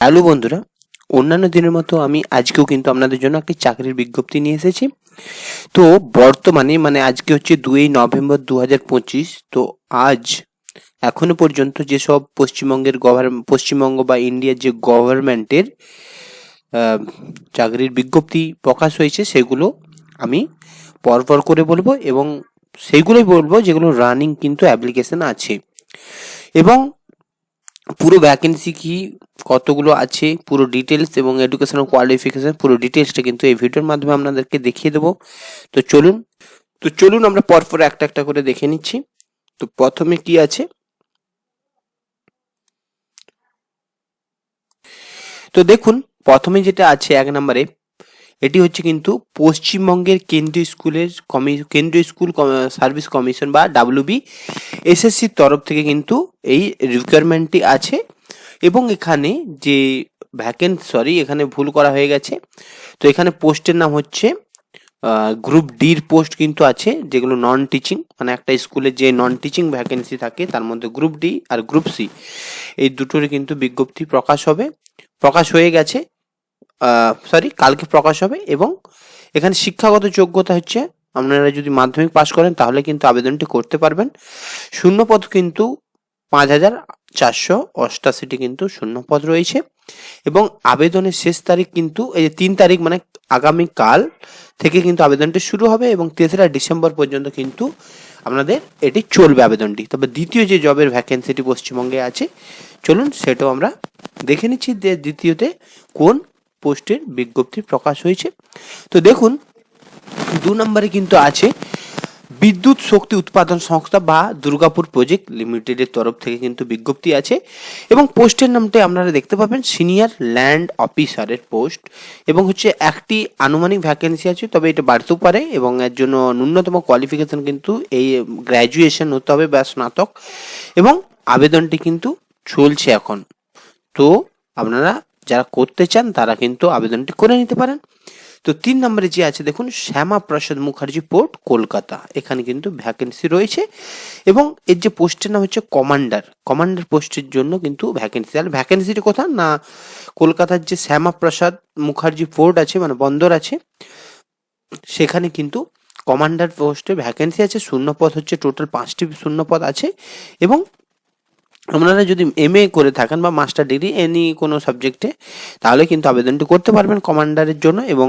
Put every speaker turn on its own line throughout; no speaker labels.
Hello বন্ধুরা, অন্যান্য দিনের মতো আমি আজকেও কিন্তু আপনাদের জন্য একটি চাকরির বিজ্ঞপ্তি নিয়ে এসেছি। তো বর্তমানে মানে আজকে হচ্ছে দুই নভেম্বর দু পঁচিশ, তো আজ এখনও পর্যন্ত যেসব পশ্চিমবঙ্গের গভর্ন পশ্চিমবঙ্গ বা ইন্ডিয়ার যে গভর্নমেন্টের চাকরির বিজ্ঞপ্তি প্রকাশ হয়েছে, সেগুলো আমি পরপর করে বলব এবং সেইগুলোই বলব যেগুলো রানিং কিন্তু অ্যাপ্লিকেশন আছে। এবং পুরো ভ্যাকেন্সি কি, কতগুলো আছে, পুরো ডিটেলস এবং এডুকেশনাল কোয়ালিফিকেশন পুরো ডিটেলসটা কিন্তু এই ভিডিওর মাধ্যমে আপনাদেরকে দেখিয়ে দেবো। তো চলুন তো চলুন আমরা পরপর একটা একটা করে দেখে নিচ্ছি। তো প্রথমে কি আছে? তো দেখুন, প্রথমে যেটা আছে এক নম্বরে এটি হচ্ছে কিন্তু পশ্চিমবঙ্গের কেন্দ্রীয় স্কুলের কমি, কেন্দ্রীয় স্কুল সার্ভিস কমিশন বা ডাব্লিউবি এসএসসির তরফ থেকে কিন্তু এই রিকোয়ারমেন্টটি আছে এবং এখানে যে ভ্যাকেন্ট সরি এখানে ভুল করা হয়ে গেছে। তো এখানে পোস্টের নাম হচ্ছে গ্রুপ ডির পোস্ট কিন্তু আছে, যেগুলো নন টিচিং মানে একটা স্কুলে যে নন টিচিং ভ্যাকেন্সি থাকে, তার মধ্যে গ্রুপ ডি আর গ্রুপ সি এই দুটোরই কিন্তু বিজ্ঞপ্তি প্রকাশ হবে। প্রকাশ হয়ে গেছে। সরি কালকে প্রকাশ হবে এবং এখানে শিক্ষাগত যোগ্যতা হচ্ছে, আপনারা যদি মাধ্যমিক পাশ করেন তাহলে কিন্তু আবেদনটি করতে পারবেন। শূন্যপদ কিন্তু পাঁচ হাজার চারশো, অষ্টাশিটি কিন্তু শূন্যপদ রয়েছে। এবং আবেদনের শেষ তারিখ কিন্তু, এই যে তিন তারিখ মানে আগামীকাল থেকে কিন্তু আবেদনটি শুরু হবে এবং তেসরা ডিসেম্বর পর্যন্ত কিন্তু আপনাদের এটি চলবে আবেদনটি। তবে দ্বিতীয় যে জবের ভ্যাকেন্সিটি পশ্চিমবঙ্গে আছে, চলুন সেটাও আমরা দেখে নিচ্ছি যে দ্বিতীয়তে কোন পোস্টের বিজ্ঞপ্তি প্রকাশ হয়েছে। তো দেখুন, দু নম্বরে কিন্তু আছে, বিদ্যুৎ শক্তি উৎপাদন সংস্থা বা দুর্গাপুর প্রজেক্ট লিমিটেডের তরফ থেকে কিন্তু বিজ্ঞপ্তি আছে। এবং পোস্টের নামটা আপনারা দেখতে পাবেন, সিনিয়র ল্যান্ড অফিসারের পোস্ট। এবং হচ্ছে একটি আনুমানিক ভ্যাকেন্সি আছে, তবে এটা বাড়তেও পারে এবং এর জন্য ন্যূনতম কোয়ালিফিকেশন কিন্তু এই গ্র্যাজুয়েশন হতে হবে বা স্নাতক। এবং আবেদনটি কিন্তু চলছে এখন। তো আপনারা যারা করতে চান, তারা কিন্তু আবেদনটি করে নিতে পারেন। তো তিন নম্বরে যে আছে, দেখুন শ্যামা প্রসাদ মুখার্জি পোর্ট, কলকাতা। এখানে কিন্তু ভ্যাকেন্সি রয়েছে এবং এর যে পোস্টের নাম হচ্ছে কমান্ডার। কমান্ডার পোস্টের জন্য কিন্তু ভ্যাকেন্সি তাহলে ভ্যাকেন্সিটি কোথায় না, কলকাতার যে শ্যামা প্রসাদ মুখার্জি পোর্ট আছে মানে বন্দর আছে, সেখানে কিন্তু কমান্ডার পোস্টে ভ্যাকেন্সি আছে। শূন্যপদ হচ্ছে টোটাল পাঁচটি শূন্যপদ আছে এবং আপনারা যদি এম এ করে থাকেন বা মাস্টার ডিগ্রি এনি কোনো সাবজেক্টে তাহলে কিন্তু আবেদনটি করতে পারবেন কমান্ডারের জন্য এবং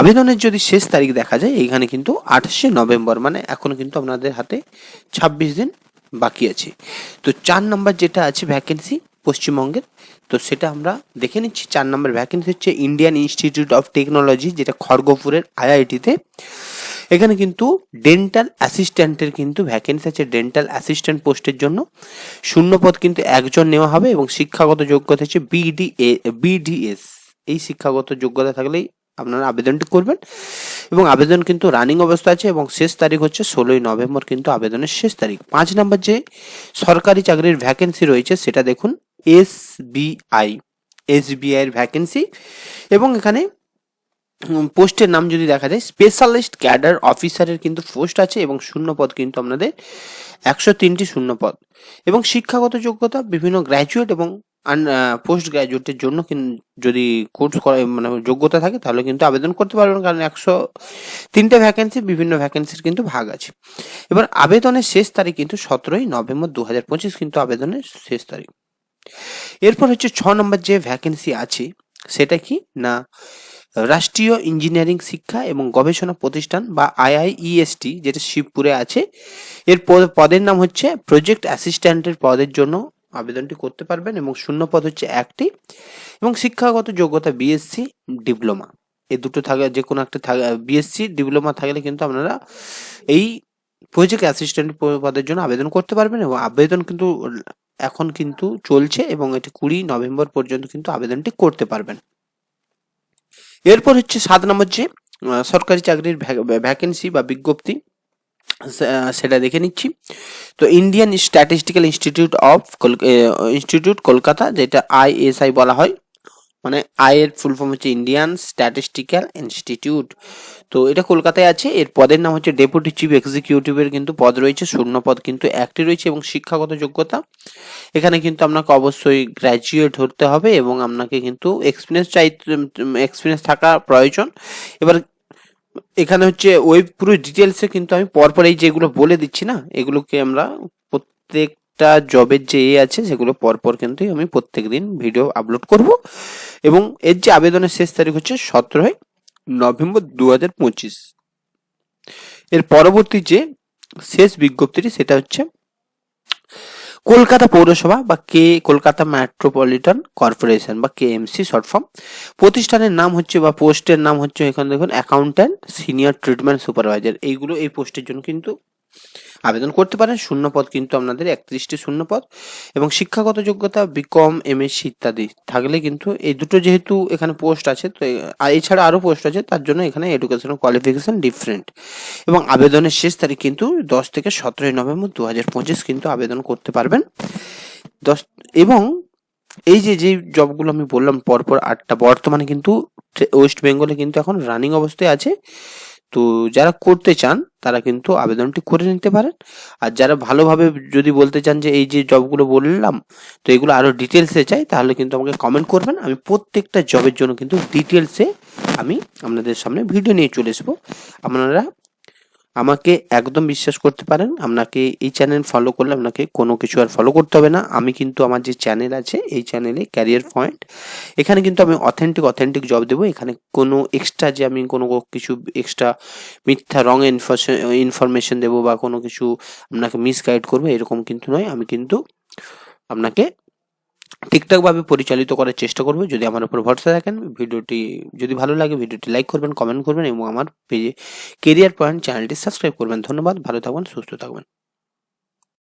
আবেদনের যদি শেষ তারিখ দেখা যায়, এইখানে কিন্তু আঠাশে নভেম্বর মানে এখন কিন্তু আপনাদের হাতে ছাব্বিশ দিন বাকি আছে। তো চার নম্বর যেটা আছে ভ্যাকেন্সি পশ্চিমবঙ্গের, তো সেটা আমরা দেখে নিচ্ছি। চার নম্বর ভ্যাকেন্সি হচ্ছে ইন্ডিয়ান ইনস্টিটিউট অফ টেকনোলজি যেটা খড়গপুরের আইআইটিতে এখানে কিন্তু ডেন্টাল অ্যাসিস্ট্যান্টের কিন্তু ভ্যাকেন্সি আছে ডেন্টাল অ্যাসিস্ট্যান্ট পোস্টের জন্য। শূন্যপদ কিন্তু একজন নেওয়া হবে এবং শিক্ষাগত যোগ্যতা হচ্ছে বিডিএ বিডিএস এই শিক্ষাগত যোগ্যতা থাকলেই আপনারা আবেদনটি করবেন। এবং আবেদন কিন্তু রানিং অবস্থা আছে এবং শেষ তারিখ হচ্ছে ষোলোই নভেম্বর কিন্তু আবেদনের শেষ তারিখ। পাঁচ নম্বর যে সরকারি চাকরির ভ্যাকেন্সি রয়েছে সেটা দেখুন এস বি আই এস বিআই এসবিআইয়ের ভ্যাকেন্সি এবং এখানে পোস্টের নাম যদি দেখা যায় স্পেশালিস্ট ক্যাডার অফিসারের কিন্তু পোস্ট আছে এবং শূন্যপদ কিন্তু আপনাদের একশো তিনটি শূন্যপদ। এবং শিক্ষাগত যোগ্যতা বিভিন্ন গ্র্যাজুয়েট এবং পোস্ট গ্র্যাজুয়েটের জন্য যদি কোর্স করা মানে যোগ্যতা থাকে, তাহলে কিন্তু আবেদন করতে পারবেন, কারণ একশো তিনটে ভ্যাকেন্সি বিভিন্ন ভ্যাকেন্সির কিন্তু ভাগ আছে। এবার আবেদনের শেষ তারিখ কিন্তু সতেরোই নভেম্বর দু হাজার পঁচিশ কিন্তু আবেদনের শেষ তারিখ। এরপর হচ্ছে ছ নম্বর যে ভ্যাকেন্সি আছে, সেটা কি? না রাষ্ট্রীয় ইঞ্জিনিয়ারিং শিক্ষা এবং গবেষণা প্রতিষ্ঠান বা আইআইইএসটি, যেটা শিবপুরে আছে, এর পদের নাম হচ্ছে প্রজেক্ট অ্যাসিস্ট্যান্টের পদের জন্য আবেদনটি করতে পারবেন এবং শূন্য পদ হচ্ছে একটি এবং শিক্ষাগত যোগ্যতা বিএসসি ডিপ্লোমা এই দুটো থাকে যে কোনো একটা বিএসসি ডিপ্লোমা থাকলে কিন্তু আপনারা এই প্রজেক্ট অ্যাসিস্ট্যান্ট পদের জন্য আবেদন করতে পারবেন এবং আবেদন কিন্তু এখন কিন্তু চলছে এবং এটি কুড়ি নভেম্বর পর্যন্ত কিন্তু আবেদনটি করতে পারবেন। এরপর হচ্ছে সাত নম্বর যে সরকারি চাকরির ভ্যাকেন্সি বা বিজ্ঞপ্তি সেটা দেখে নিচ্ছি। তো Indian statistical institute of institute Kolkata, যেটা আইএসআই বলা হয় মানে আইয়ের ফুল ফর্ম হচ্ছে ইন্ডিয়ান স্ট্যাটিস্টিক্যাল ইনস্টিটিউট তো এটা কলকাতায় আছে, এর পদের নাম হচ্ছে ডেপুটি চিফ এক্সিকিউটিভের কিন্তু পদ রয়েছে, শূন্য পদ কিন্তু একটি রয়েছে এবং শিক্ষাগত যোগ্যতা। এখানে কিন্তু আপনাকে অবশ্যই গ্র্যাজুয়েট হতে হবে এবং আপনাকে কিন্তু এক্সপিরিয়েন্স চাই এক্সপিরিয়েন্স থাকা প্রয়োজন। এবার এখানে হচ্ছে ওই পুরো ডিটেলসে কিন্তু আমি পরপর এই যেগুলো বলে দিচ্ছি না, এগুলোকে আমরা প্রত্যেকটা জবের যে এ আছে সেগুলো পরপর কিন্তু আমি প্রত্যেক দিন ভিডিও আপলোড করব। এবং এর যে আবেদনের শেষ তারিখ হচ্ছে সতেরোই নভেম্বর দু হাজার পঁচিশ। এর পরবর্তী যে শেষ বিজ্ঞপ্তিটি সেটা হচ্ছে কলকাতা পৌরসভা বা কে কলকাতা মেট্রোপলিটন কর্পোরেশন বা K M C short form. প্রতিষ্ঠানের নাম হচ্ছে বা পোস্টের নাম হচ্ছে এখানে দেখুন, অ্যাকাউন্ট্যান্ট সিনিয়র ট্রিটমেন্ট সুপারভাইজার। এইগুলো এই পোস্টের জন্য কিন্তু আবেদন করতে পারেন। শূন্য পদ কিন্তু আপনাদের একত্রিশটি শূন্য পদ এবং শিক্ষাগত যোগ্যতা বিকম এমএসসি ইত্যাদি থাকলে কিন্তু এই দুটো যেহেতু এখানে পোস্ট আছে, তো এছাড়া আরও পোস্ট আছে, তার জন্য এখানে এডুকেশনাল কোয়ালিফিকেশন ডিফারেন্ট এবং আবেদনের শেষ তারিখ কিন্তু দশ থেকে সতেরোই নভেম্বর দু হাজার পঁচিশ কিন্তু আবেদন করতে পারবেন। দশ, এবং এই যে যে জবগুলো আমি বললাম, পরপর আটটা, বর্তমানে কিন্তু ওয়েস্ট বেঙ্গলে কিন্তু এখন রানিং অবস্থায় আছে। তো যারা করতে চান, তারা কিন্তু আবেদনটি করে নিতে পারেন। আর যারা ভালোভাবে যদি বলতে চান যে এই যে জবগুলো বললাম, তো এগুলো আরও ডিটেলসে চাই, তাহলে কিন্তু আমাকে কমেন্ট করবেন। আমি প্রত্যেকটা জবের জন্য কিন্তু ডিটেলসে আমি আপনাদের সামনে ভিডিও নিয়ে চলে আসব আপনারা আমাকে একদম বিশ্বাস করতে পারেন, আপনাকে এই চ্যানেল ফলো করলে আপনাকে কোনো কিছু আর ফলো করতে হবে না। আমি কিন্তু আমার যে চ্যানেল আছে, এই চ্যানেলে ক্যারিয়ার পয়েন্ট এখানে কিন্তু আমি অথেন্টিক অথেন্টিক জব দেবো। এখানে কোনো এক্সট্রা যে আমি কোনো কিছু এক্সট্রা মিথ্যা রং ইনফরমেশন দেবো বা কোনো কিছু আপনাকে মিসগাইড করব, এরকম কিন্তু নয়। আমি কিন্তু আপনাকে ঠিকঠাকভাবে পরিচালিত করার চেষ্টা করব। যদি আমার উপর ভরসা রাখেন ভিডিওটি যদি ভালো লাগে, ভিডিওটি লাইক করবেন, কমেন্ট করবেন এবং আমার পেজে কেরিয়ার পয়েন্ট চ্যানেলটি সাবস্ক্রাইব করবেন। ধন্যবাদ, ভালো থাকবেন, সুস্থ থাকবেন।